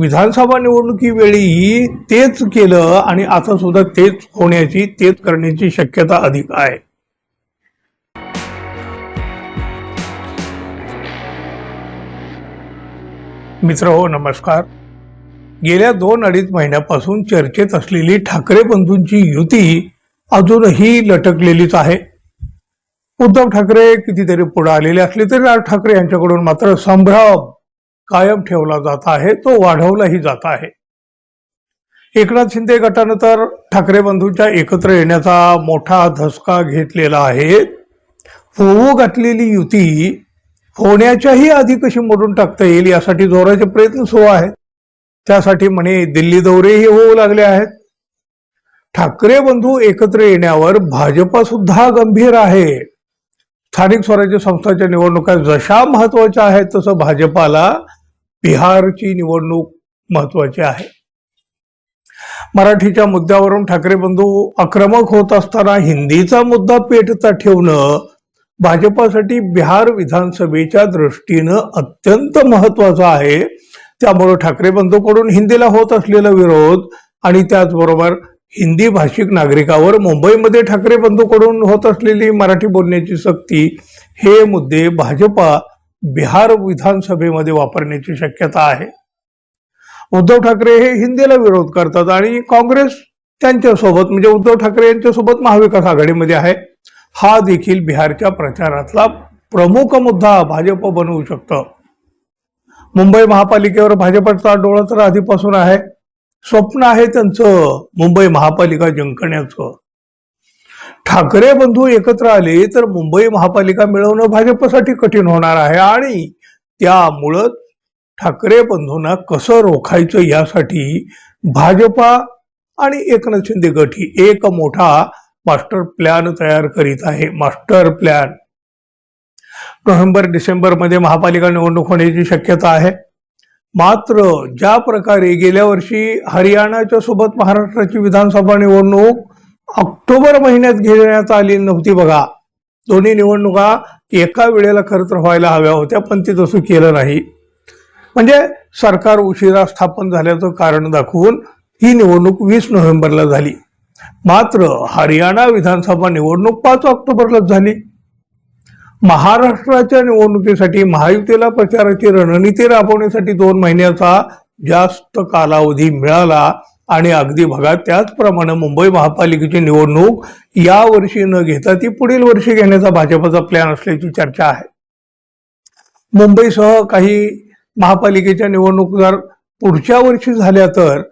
विधानसभा निवडणुकीवेळी तेच केलं आणि आता सुद्धा तेच होण्याची तेच करण्याची शक्यता अधिक आहे. मित्र हो नमस्कार. गेल्या दोन अडीच महिन्यापासून चर्चेत असलेली ठाकरे बंधूंची युती अजूनही लटकलेलीच आहे. उद्धव ठाकरे कितीतरी पुढे आलेले असले तरी राज ठाकरे यांच्याकडून मात्र संभ्रम कायम ठेवला जात आहे तो वाढवलाही जात आहे. एकनाथ शिंदे गटानं तर ठाकरे बंधूंच्या एकत्र येण्याचा मोठा धसका घेतलेला आहे. होऊ घातलेली युती होण्याच्याही आधी कशी मोडून टाकता येईल यासाठी जोराचे प्रयत्न सुरू आहेत. त्यासाठी म्हणे दिल्ली दौरेही होऊ लागले आहेत. ठाकरे बंधू एकत्र येण्यावर भाजपा सुद्धा गंभीर आहे. स्थानिक स्वराज्य संस्थांच्या निवडणुका जशा महत्त्वाच्या आहेत तसं भाजपाला बिहारची निवडणूक महत्वाची आहे. मराठीच्या मुद्द्यावरून ठाकरे बंधू आक्रमक होत असताना हिंदीचा मुद्दा पेटता ठेवणं भाजपासाठी बिहार विधानसभेच्या दृष्टीनं अत्यंत महत्वाचं आहे. त्यामुळे ठाकरे बंधूकडून हिंदीला होत असलेला विरोध आणि त्याचबरोबर हिंदी भाषिक नागरिकावर मुंबईमध्ये ठाकरे बंधूकडून होत असलेली मराठी बोलण्याची सक्ती हे मुद्दे भाजपा बिहार विधानसभेमध्ये वापरण्याची शक्यता आहे. उद्धव ठाकरे हे हिंदीला विरोध करतात आणि काँग्रेस त्यांच्यासोबत म्हणजे उद्धव ठाकरे यांच्यासोबत महाविकास आघाडीमध्ये आहे. हा देखील बिहारच्या प्रचारातला प्रमुख मुद्दा भाजप बनवू शकतं. मुंबई महापालिकेवर भाजपचा डोळा तर आधीपासून आहे. स्वप्न आहे त्यांचं मुंबई महापालिका जिंकण्याचं. ठाकरे बंधू एकत्र आले तर मुंबई महापालिका मिळवणं भाजपसाठी कठीण होणार आहे आणि त्यामुळं ठाकरे बंधूंना कसं रोखायचं यासाठी भाजपा आणि एकनाथ शिंदे गट ही एक मोठा मास्टर प्लॅन तयार करीत आहे. Master plan. नोव्हेंबर डिसेंबरमध्ये महापालिका निवडणूक होण्याची शक्यता आहे. मात्र ज्या प्रकारे गेल्या वर्षी हरियाणाच्या सोबत महाराष्ट्राची विधानसभा निवडणूक ऑक्टोबर महिन्यात घेण्यात आली नव्हती बघा. दोन्ही निवडणुका एका वेळेला खरं तर व्हायला हव्या होत्या पण ते तसं केलं नाही. म्हणजे सरकार उशिरा स्थापन झाल्याचं कारण दाखवून ही निवडणूक वीस नोव्हेंबरला झाली. मात्र हरियाणा विधानसभा निवडणूक पाच ऑक्टोबरलाच झाली. महाराष्ट्राच्या निवडणुकीसाठी महायुतीला प्रचाराची रणनीती राबवण्यासाठी दोन महिन्याचा जास्त कालावधी मिळाला आणि अगदी बघा त्याचप्रमाणे मुंबई महापालिकेची निवडणूक या वर्षी न घेता ती पुढील वर्षी घेण्याचा भाजपचा प्लॅन असल्याची चर्चा आहे. मुंबईसह काही महापालिकेच्या निवडणूक जर पुढच्या वर्षी झाल्या तर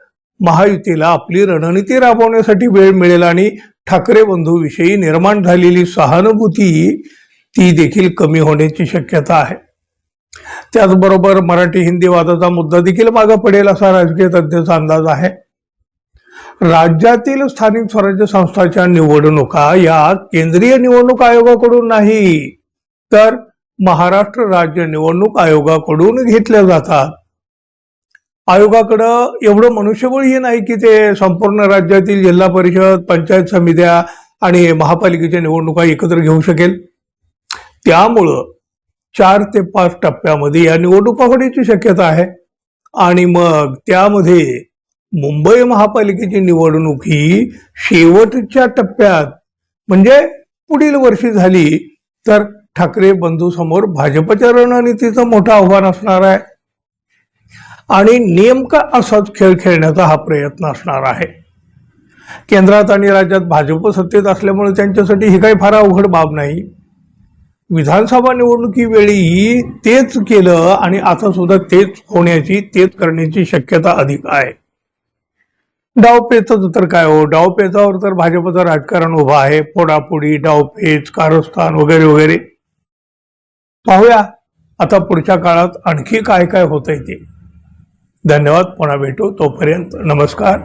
महायुतीला आपली रणनीती राबवण्यासाठी वेळ मिळेल आणि ठाकरे बंधूविषयी निर्माण झालेली सहानुभूती ती देखील कमी होण्याची शक्यता आहे. त्याचबरोबर मराठी हिंदी वादाचा मुद्दा देखील मागे पडेल असा राजकीय तज्ञाचा अंदाज आहे. राज्यातील स्थानिक स्वराज्य संस्थांच्या निवडणुका या केंद्रीय निवडणूक आयोगाकडून नाही तर महाराष्ट्र राज्य निवडणूक आयोगाकडून घेतल्या जातात. आयोगाकडं एवढं मनुष्यबळही नाही की ते संपूर्ण राज्यातील जिल्हा परिषद पंचायत समित्या आणि महापालिकेच्या निवडणुका एकत्र घेऊ शकेल. त्यामुळं चार ते पाच टप्प्यामध्ये या निवडणुका होण्याची शक्यता आहे. आणि मग त्यामध्ये मुंबई महापालिकेची निवडणूक ही शेवटच्या टप्प्यात म्हणजे पुढील वर्षी झाली तर ठाकरे बंधू समोर भाजपच्या रणनीतीचं मोठं आव्हान असणार आहे. आणि नेमका असाच खेळ खेळण्याचा हा प्रयत्न असणार आहे. केंद्रात आणि राज्यात भाजप सत्तेत असल्यामुळे त्यांच्यासाठी ही काही फार अवघड बाब नाही. विधानसभा निवडणुकीवेळी तेच केलं आणि आता सुद्धा तेच होण्याची तेच करण्याची शक्यता अधिक आहे. डावपेचच तर काय हो? डावपेचावर तर भाजपचं राजकारण उभं आहे. फोडाफोडी डावपेच कारस्थान वगैरे वगैरे. पाहूया. आता पुढच्या काळात आणखी काय काय होतंय ते. धन्यवाद. पुन्हा भेटू. तोपर्यंत नमस्कार.